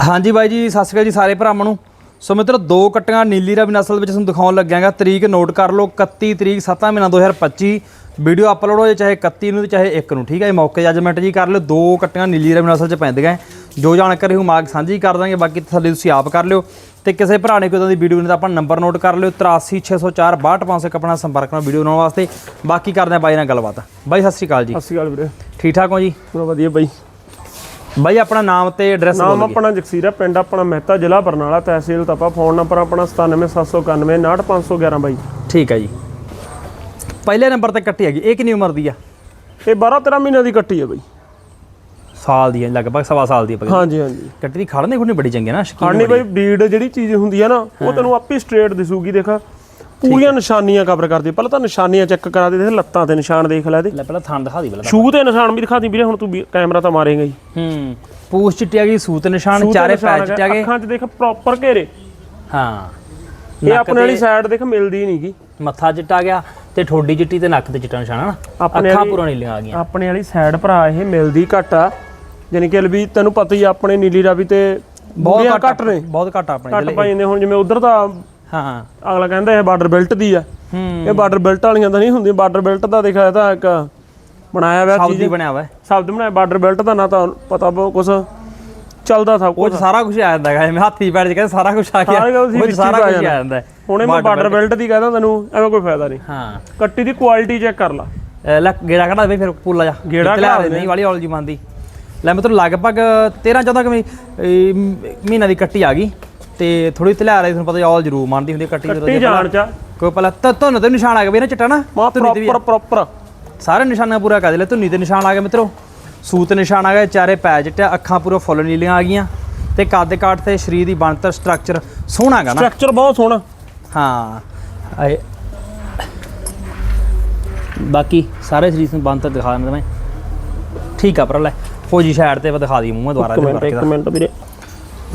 ਹਾਂਜੀ ਬਾਈ ਜੀ ਸਤਿ ਸ਼੍ਰੀ ਅਕਾਲ ਜੀ ਸਾਰੇ ਭਰਾਵਾਂ ਨੂੰ। ਸੋ ਮਿੱਤਰੋ ਦੋ ਕੱਟੀਆਂ ਨੀਲੀ ਰਵੀ ਨਸਲ ਵਿੱਚ ਤੁਹਾਨੂੰ ਦਿਖਾਉਣ ਲੱਗਿਆਗਾ ਤਰੀਕ ਨੋਟ ਕਰ ਲਓ 31 ਤਰੀਕ 7 ਮਹੀਨਾ 2025 ਵੀਡੀਓ ਅਪਲੋਡ ਹੋਏ ਚਾਹੇ 31 ਨੂੰ ਚਾਹੇ 1 ਨੂੰ ਠੀਕ ਹੈ ਇਹ ਮੌਕੇ ਜੱਜਮੈਂਟ ਜੀ ਕਰ ਲਿਓ ਦੋ ਕੱਟੀਆਂ ਨੀਲੀ ਰਵੀ ਨਸਲ ਚ ਪੈਂਦੀਆਂ ਹੈ। ਜੋ ਜਾਣਕਾਰੀ ਹੋ ਮਾਗ ਸਾਂਝੀ ਕਰ ਦਾਂਗੇ ਬਾਕੀ ਥੱਲੇ ਤੁਸੀਂ ਆਪ ਕਰ ਲਿਓ। ਤੇ ਕਿਸੇ ਭਰਾ ਨੇ ਕੋਈ ਦੀ ਵੀਡੀਓ ਨੇ ਤਾਂ ਆਪਾਂ ਨੰਬਰ ਨੋਟ ਕਰ ਲਿਓ 83604 62500 ਆਪਣਾ ਸੰਪਰਕ ਨਾਲ ਵੀਡੀਓ ਬਣਾਉਣ ਵਾਸਤੇ। ਬਾਕੀ ਕਰਦੇ ਆ ਬਾਈ ਨਾਲ ਗੱਲਬਾਤ। ਬਾਈ ਸਤਿ ਸ਼੍ਰੀ ਅਕਾਲ ਜੀ। ਸਤਿ ਸ਼੍ਰੀ ਅਕਾਲ ਵੀਰੇ। ਠੀਕ ਠਾਕ ਹੋ ਜੀ? ਪੂਰਾ ਵਧੀਆ ਬਾਈ। ਬਾਈ ਆਪਣਾ ਨਾਮ ਤੇ ਐਡਰੈਸ ਨਾਮ ਆਪਣਾ ਜਗਸੀਰਾ ਪਿੰਡ ਆਪਣਾ ਮਹਿਤਾ ਜ਼ਿਲ੍ਹਾ ਬਰਨਾਲਾ ਤਹਿਸੀਲ ਤਪਾ। ਫੋਨ ਨੰਬਰ ਆਪਣਾ 97791 69511 ਬਾਈ। ਠੀਕ ਹੈ ਜੀ। ਪਹਿਲੇ ਨੰਬਰ ਤੇ ਕੱਟੀ ਹੈਗੀ ਇਹ ਕਿੰਨੀ ਉਮਰ ਦੀ ਆ? ਇਹ 12 13 ਮਹੀਨਿਆਂ ਦੀ ਕੱਟੀ ਹੈ ਬਾਈ। ਸਾਲ ਦੀ ਹੈ ਲਗਭਗ ਸਵਾ ਸਾਲ ਦੀ ਹੈ ਹਾਂਜੀ ਹਾਂਜੀ। ਕੱਟੀ ਦੀ ਖੜਨੇ ਖੁੜਨੇ ਬੜੀ ਚੰਗੀ ਨਾ ਸ਼ਕੀਨ ਖਾਣੀ ਬਾਈ ਬੀਡ ਜਿਹੜੀ ਚੀਜ਼ ਹੁੰਦੀ ਹੈ ਨਾ ਉਹ ਤੈਨੂੰ ਆਪੇ ਸਟ੍ਰੇਟ ਦਿਸੂਗੀ ਦੇਖ। ਪੂਰੀਆਂ ਨਿਸ਼ਾਨੀਆਂ ਕਵਰ ਕਰਦੀ। ਪਹਿਲਾਂ ਤਾਂ ਨਿਸ਼ਾਨੀਆਂ ਚੈੱਕ ਕਰਾ ਦੇ ਲੱਤਾਂ ਤੇ ਨਿਸ਼ਾਨ ਦੇਖ ਲੈ ਇਹਦੇ। ਲੈ ਪਹਿਲਾਂ ਥਣ ਦਿਖਾ ਦੀ ਪਹਿਲਾਂ ਸ਼ੂ ਤੇ ਨਿਸ਼ਾਨ ਵੀ ਦਿਖਾ ਦੀ ਵੀਰੇ ਹੁਣ ਤੂੰ ਕੈਮਰਾ ਤਾਂ ਮਾਰੇਗਾ ਹੀ। ਹੂੰ ਪੂਛ ਚਿੱਟੀ ਹੈਗੀ ਸੂਤ ਨਿਸ਼ਾਨ ਸ਼ੂ ਤੇ ਚਾਰੇ ਨਿਸ਼ਾਨ ਪੈਰ ਹੈਗਾ, ਚਿੱਟੇ ਹੈਗੇ। ਅੱਖਾਂ 'ਚ ਦੇਖ ਪ੍ਰੋਪਰ ਘੇਰੇ। ਹਾਂ ਇਹ ਆਪਣੇ ਵਾਲੀ ਸਾਈਡ ਦੇਖ ਮਿਲਦੀ ਨਹੀਂਗੀ ਮੱਥਾ ਚਿੱਟਾ ਗਿਆ ਤੇ ਠੋਡੀ ਚਿੱਟੀ ਤੇ ਨੱਕ ਤੇ ਚਿੱਟਾ ਨਿਸ਼ਾਨ ਹੈ ਨਾ। ਆਪਣੇ ਅੱਖਾਂ ਪੂਰਾ ਨੀਲੀਆਂ ਆ ਗਈਆਂ। ਆਪਣੇ ਵਾਲੀ ਸਾਈਡ ਭਰਾ ਇਹ ਮਿਲਦੀ ਘੱਟ ਆ। ਯਾਨੀ ਕਿ ਵੀ ਤੈਨੂੰ ਪਤਾ ਹੀ ਆਪਣੇ ਨੀਲੀ ਰਾਵੀ ਤੇ ਬਹੁਤ ਬਹੁਤ ਘੱਟ ਨੇ। ਬਹੁਤ ਘੱਟ ਆਪਣੇ ਘੱਟ ਪਾਈ ਜਾਂਦੇ ਹੁਣ ਜਿਵੇਂ ਉਧਰ ਤਾਂ ਹਾਂ। ਅਗਲਾ ਕਹਿੰਦਾ ਇਹ ਬਾਰਡਰ ਬੈਲਟ ਦੀ ਆ। ਇਹ ਬਾਰਡਰ ਬੈਲਟ ਵਾਲੀਆਂ ਤਾਂ ਨਹੀਂ ਹੁੰਦੀਆਂ। ਬਾਰਡਰ ਬੈਲਟ ਦਾ ਦੇਖਿਆ ਤਾਂ ਇੱਕ ਬਣਾਇਆ ਹੋਇਆ ਚੀਜ਼। ਬਣਿਆ ਹੋਇਆ। ਹੈ। ਸ਼ਬਦ ਬਣਾਇਆ। ਬਾਰਡਰ ਬੈਲਟ ਦਾ ਨਾ ਤਾਂ ਪਤਾ ਬਹੁਤ ਕੁਝ ਚੱਲਦਾ ਸਭ ਕੁਝ ਸਾਰਾ ਕੁਝ ਆ ਜਾਂਦਾ ਹੈ ਮੈਂ ਹੱਥੀ ਪੈਰ ਚ ਕਹਿੰਦਾ ਸਾਰਾ ਕੁਝ ਆ ਗਿਆ। ਸਾਰਾ ਕੁਝ ਉਹ ਸਾਰਾ ਆ ਕੁਝ ਆ ਜਾਂਦਾ। ਹੁਣੇ ਮੈਂ ਬਾਰਡਰ ਬੈਲਟ ਦੀ ਕਹਿੰਦਾ ਤੈਨੂੰ ਐਵੇਂ ਕੋਈ ਫਾਇਦਾ ਨਹੀਂ। ਹਾਂ। ਕੱਟੀ ਦੀ ਕੁਆਲਿਟੀ ਚੈੱਕ ਕਰ ਲਾ। ਲੈ ਗੇੜਾ ਕਢਾ ਦੇ ਫਿਰ ਪੂਲਾ ਜਾ। ਗੇੜਾ ਕਢਾ। ਨਹੀਂ ਵਾਲੀ ਔਲ ਜੀ ਮੰਨਦੀ ਲੈ ਮਤਲਬ ਲਗਭਗ 13 14 ਕਿ ਮਹੀਨਾ ਦੀ ਕੱਟੀ ਆ ਗਈ। ਤੇ ਥੋੜੀ ਤਲਿਆ ਰਹੀ ਤੁਹਾਨੂੰ ਪਤਾ ਔਲ ਜ਼ਰੂਰ ਮੰਨਦੀ ਹੁੰਦੀ ਕੱਟੀ ਜਦੋਂ ਕੱਟੀ ਜਾਣ ਚ। ਕੋਈ ਪਹਿਲਾਂ ਤਾਂ ਤੁਹਾਨੂੰ ਤੇ ਨਿਸ਼ਾਨ ਆ ਗਿਆ ਵੀ ਨਾ ਚਿੱਟਾ ਨਾ ਪ੍ਰੋਪਰ ਪ੍ਰੋਪਰ ਸਾਰੇ ਨਿਸ਼ਾਨਾਂ ਪੂਰਾ ਕਰ ਲੈ ਧੁੰਨੀ ਤੇ ਨਿਸ਼ਾਨ ਆ ਗਿਆ ਮਿੱਤਰੋ। ਸੂਤ ਨਿਸ਼ਾਨ ਆ ਗਿਆ ਚਾਰੇ ਪੈ ਚਿੱਟਾ ਅੱਖਾਂ ਪੂਰਾ ਫੁੱਲ ਨੀਲੀਆਂ ਆ ਗਈਆਂ। ਤੇ ਕੱਦ ਕਾਠ ਤੇ ਸਰੀਰ ਦੀ ਬਣਤਰ ਸਟਰਕਚਰ ਸੋਹਣਾ ਹੈਗਾ ਨਾ। ਸਟਰਕਚਰ ਬਹੁਤ ਸੋਹਣਾ। ਹਾਂ ਆਏ। ਬਾਕੀ ਸਾਰੇ ਸਰੀਰ ਨੂੰ ਬੰਦ ਦਿਖਾ ਦਿੰਦਾ ਮੈਂ ਠੀਕ ਆ ਪਰ ਲੈ ਫੌਜੀ ਸਾਈਡ ਤੇ ਦਿਖਾ ਦੀ ਮੂੰਹ ਦੁਆਰਾ ਇੱਕ ਮਿੰਟ ਵੀਰੇ।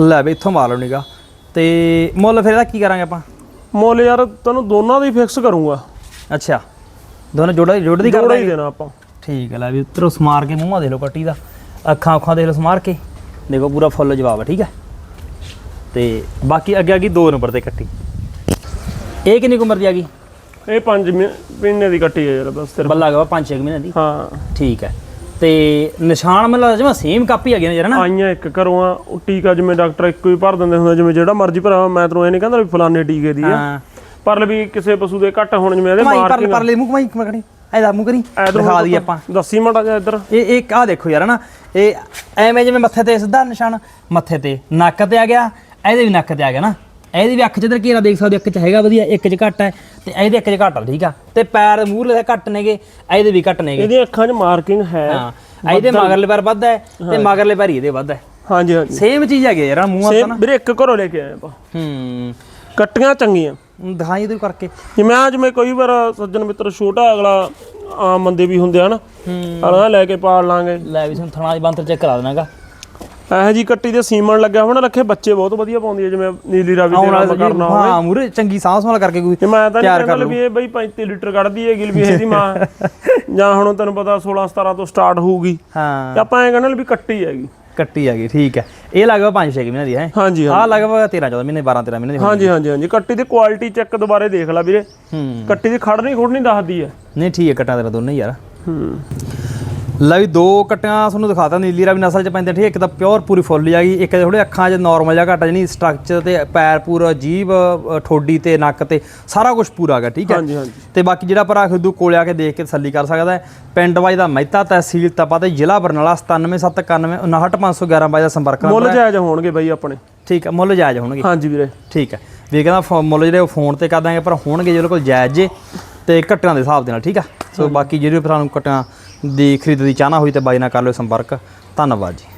ਲੈ ਵੀ ਇੱਥੋਂ ਮਾਰ ਲਓ ਨਿਗਾ ਤੇ ਮੁੱਲ ਫਿਰ ਇਹਦਾ ਕੀ ਕਰਾਂਗੇ ਆਪਾਂ? ਮੁੱਲ ਯਾਰ ਤੈਨੂੰ ਦੋਨਾਂ ਦਾ ਹੀ ਫਿਕਸ ਕਰੂੰਗਾ। ਅੱਛਾ। ਦੋਨੋਂ ਜੋੜਾ ਜੋੜ ਦੀ ਕਰ ਜੋੜਾ ਹੀ ਦੇਣਾ ਆਪਾਂ। ਠੀਕ ਹੈ ਲੈ ਵੀ ਉਤਰੋ ਸਮਾਰ ਕੇ ਮੂੰਹਾਂ ਦੇ ਲਓ ਕੱਟੀ ਦਾ। ਅੱਖਾਂ ਅੱਖਾਂ ਦੇਖ ਲਓ ਸਮਾਰ ਕੇ। ਦੇਖੋ ਪੂਰਾ ਫੁੱਲ ਜਵਾਬ ਹੈ ਠੀਕ ਹੈ ਤੇ ਬਾਕੀ ਅੱਗੇ ਆ ਗਈ 2 ਨੰਬਰ ਤੇ ਕੱਟੀ। ਇਹ ਕਿੰਨੀ ਕੁ ਉਮਰ ਦੀ ਆ ਗਈ? ਇਹ 5 ਮਹੀਨੇ ਦੀ ਕੱਟੀ ਹੈ ਯਾਰ ਬਸ ਤੇਰੇ ਬੱਲਾ ਗਾ 5-6 ਮਹੀਨੇ ਦੀ। ਹਾਂ। ਠੀਕ ਹੈ ਤੇ ਨਿਸ਼ਾਨ ਮੈਨੂੰ ਲੱਗਦਾ ਜਿਵੇਂ ਸੇਮ ਕਾਪੀ ਹੈਗੇ ਨੇ ਜਰਾ ਨਾ? ਆਈਆਂ ਇੱਕ ਘਰੋਂ ਆ ਉਹ ਟੀਕਾ ਜਿਵੇਂ ਡਾਕਟਰ ਇੱਕੋ ਹੀ ਭਰ ਦਿੰਦੇ ਹੁੰਦੇ ਜਿਵੇਂ ਜਿਹੜਾ ਮਰਜ਼ੀ ਭਰਾਵਾ ਮੈਂ ਤੈਨੂੰ ਇਹ ਨਹੀਂ ਕਹਿੰਦਾ ਵੀ ਫਲਾਣੇ ਟੀਕੇ ਦੀ ਆ। ਹਾਂ। ਪਰ ਵੀ ਕਿਸੇ ਪਸ਼ੂ ਦੇ ਘੱਟ ਹੋਣ ਜਿਵੇਂ ਇਹਦੇ ਮਾਰ ਪਰਲੇ ਪਰਲੇ ਮੂੰਹ ਕਮਾਈ ਕਰੀ ਐਦਾ ਮੂੰਹ ਕਰੀ ਦਿਖਾ ਦੀ ਆਪਾਂ। ਦੱਸੀ ਮਾੜਾ ਜਿਹਾ ਇੱਧਰ। ਇਹ ਇੱਕ ਆ ਦੇਖੋ ਯਾਰ ਨਾ? ਇਹ ਐਵੇਂ ਜਿਵੇਂ ਮੱਥੇ ਤੇ ਸਿੱਧਾ ਨਿਸ਼ਾਨ ਮੱਥੇ ਤੇ। ਨੱਕ ਤੇ ਆ ਗਿਆ ਇਹਦੇ ਵੀ ਨੱਕ ਤੇ ਆ ਗਿਆ ਨਾ? ਇਹਦੀ ਵੀ ਅੱਖ ਚ ਇਧਰ ਘੇਰਾ ਦੇਖ ਸਕਦੇ ਹੋ, ਇੱਕ ਚ ਹੈਗਾ ਵਧੀਆ ਇੱਕ ਚ ਘੱਟ ਹੈ ਤੇ ਇਹਦੇ ਇੱਕ ਚ ਘੱਟ ਆ ਠੀਕ ਆ? ਤੇ ਪੈਰ ਮੂਹਰੇ ਘੱਟ ਨੇਗੇ ਇਹਦੇ ਵੀ ਘੱਟ ਨੇਗੇ। ਇਹਦੀਆਂ ਅੱਖਾਂ 'ਚ ਮਾਰਕਿੰਗ ਹੈ ਹਾਂ ਇਹਦੇ ਮਗਰਲੇ ਪੈਰ ਵੱਧ ਹੈ ਤੇ ਮਗਰਲੇ ਪੈਰ ਹੀ ਇਹਦੇ ਵੱਧ ਹੈ। ਹਾਂਜੀ ਹਾਂਜੀ। ਸੇਮ ਚੀਜ਼ ਹੈਗੀ ਯਾਰ ਮੂੰਹ ਆਪਾਂ ਨਾ ਵੀਰੇ ਇੱਕ ਘਰੋਂ ਲੈ ਕੇ ਆਏ ਆਪਾਂ। ਹੂੰ। ਕੱਟੀਆਂ ਚੰਗੀਆਂ। ਦਿਖਾਈ ਦੇ ਕਰਕੇ। ਜਿਵੇਂ ਆ ਜਿਵੇਂ ਕੋਈ ਵਾਰ ਸੱਜਣ ਮਿੱਤਰ ਛੋਟਾ ਅਗਲਾ ਆਮ ਬੰਦੇ ਵੀ ਹੁੰਦੇ ਹਨ ਹੂੰ। ਅਗਲਾ ਲੈ ਕੇ ਪਾਲ ਲਾਂਗੇ। ਲੈ ਵੀ ਤੁਹਾਨੂੰ ਥਣਾ ਦੀ ਬੰਤਰ ਚੈੱਕ ਕਰਾ ਦੇਣਾਗਾ। ਇਹੋ ਜੀ ਕੱਟੀ ਦੇ ਸੀਮਨ ਲੱਗਿਆ ਹੋਣਾ ਰੱਖੇ ਬੱਚੇ ਬਹੁਤ ਵਧੀਆ ਪਾਉਂਦੀ ਹੈ ਜਿਵੇਂ ਨੀਲੀ ਰਾਵੀ ਦੇ ਨਾਲ ਕਰਨਾ ਹੋਵੇ। ਹਾਂ ਮੂਰੇ ਚੰਗੀ ਸਾਹ ਸੰਭਾਲ ਕਰਕੇ ਕੋਈ ਮੈਂ ਤਾਂ ਨਹੀਂ ਕਹਿੰਦਾ ਵੀ ਇਹ ਬਈ 35 ਲੀਟਰ ਕੱਢਦੀ ਹੈਗੀ ਵੀ ਇਹਦੀ ਮਾਂ। ਜਾਂ ਹੁਣ ਤੈਨੂੰ ਪਤਾ 16 17 ਤੋਂ ਸਟਾਰਟ ਹੋਊਗੀ। ਹਾਂ। ਤੇ ਆਪਾਂ ਐਂ ਕਹਿੰਦੇ ਵੀ ਕੱਟੀ ਹੈਗੀ। ਕੱਟੀ ਆ ਗਈ ਠੀਕ ਹੈ। ਇਹ ਲਗਭਗ 5-6 ਮਹੀਨੇ ਦੀ ਹੈ। ਹਾਂਜੀ ਆਹ ਲਗਭਗ 13-14 ਮਹੀਨੇ 12-13 ਮਹੀਨੇ ਦੀ ਹਾਂਜੀ ਹਾਂਜੀ ਹਾਂਜੀ। ਕੱਟੀ ਦੀ ਕੁਆਲਿਟੀ ਚੈੱਕ ਦੁਬਾਰੇ ਦੇਖ ਲੈ ਵੀਰੇ। ਹੂੰ। ਕੱਟੀ ਦੀ ਖੜਨੀ ਖੁੜਨੀ ਦੱਸਦੀ ਹੈ। ਨਹੀਂ ਠੀਕ ਹੈ ਕੱਟਾਂ ਤੇਰਾ ਦੋਨੇ ਹੀ ਯਾਰ। ਹੂੰ। ਲੈ ਵੀ ਦੋ ਕੱਟਾਂ ਤੁਹਾਨੂੰ ਦਿਖਾਤਾ ਨੀਲੀ ਰਾਵੀ ਨਸਲ ਚ ਪੈਂਦੇ ਠੀਕ ਇੱਕ ਤਾਂ ਪਿਓਰ ਪੂਰੀ ਫੁੱਲ ਆ ਗਈ ਇੱਕ ਥੋੜੇ ਅੱਖਾਂ 'ਚ ਨਾਰਮਲ ਜਿਹਾ ਘੱਟ ਜਣੀ ਸਟਰਕਚਰ ਤੇ ਪੈਰ ਪੂਰਾ ਜੀਭ ਠੋਡੀ ਤੇ ਨੱਕ ਤੇ ਸਾਰਾ ਕੁਝ ਪੂਰਾ ਹੈਗਾ ਠੀਕ ਹੈ? ਹਾਂਜੀ ਹਾਂਜੀ। ਤੇ ਬਾਕੀ ਜਿਹੜਾ ਭਰਾ ਖੁਦੂ ਕੋਲੇ ਆ ਕੇ ਦੇਖ ਕੇ ਤਸੱਲੀ ਕਰ ਸਕਦਾ ਹੈ। ਪਿੰਡ ਵਾਈ ਦਾ ਮਹਿਤਾ ਤਹਿਸੀਲ ਤਪਾ ਤੇ ਜ਼ਿਲ੍ਹਾ ਬਰਨਾਲਾ 9779959511 ਬਾਈ ਦਾ ਸੰਪਰਕ ਮੁੱਲ ਨੰਬਰ ਹੈ। ਜਾਇਜ਼ ਹੋਣਗੇ ਬਈ ਆਪਣੇ। ਠੀਕ ਹੈ ਮੁੱਲ ਜਾਇਜ਼ ਹੋਣਗੇ। ਹਾਂਜੀ ਵੀਰੇ। ਠੀਕ ਹੈ। ਵੀ ਕਹਿੰਦਾ ਮੁੱਲ ਜਿਹੜੇ ਉਹ ਫੋਨ ਤੇ ਕਰ ਦਾਂਗੇ ਪਰ ਹੋਣਗੇ ਜਿਹੜੇ ਕੋਲ ਜਾਇਜ਼ ਜੇ ਤੇ ਘੱਟਾਂ ਦੇ ਹਿਸਾਬ ਦੇ ਨਾਲ ਠੀਕ ਆ ਸੋ ਬਾਕੀ ਜਿਹੜੇ ਭਰਾ ਨੂੰ ਘੱਟਾਂ ਦੀ ਖਰੀਦ ਦੀ ਚਾਹਨਾ ਹੋਈ ਤੇ ਬਾਈ ਨਾਲ ਕਰ ਲਿਓ ਸੰਪਰਕ। ਧੰਨਵਾਦ ਜੀ।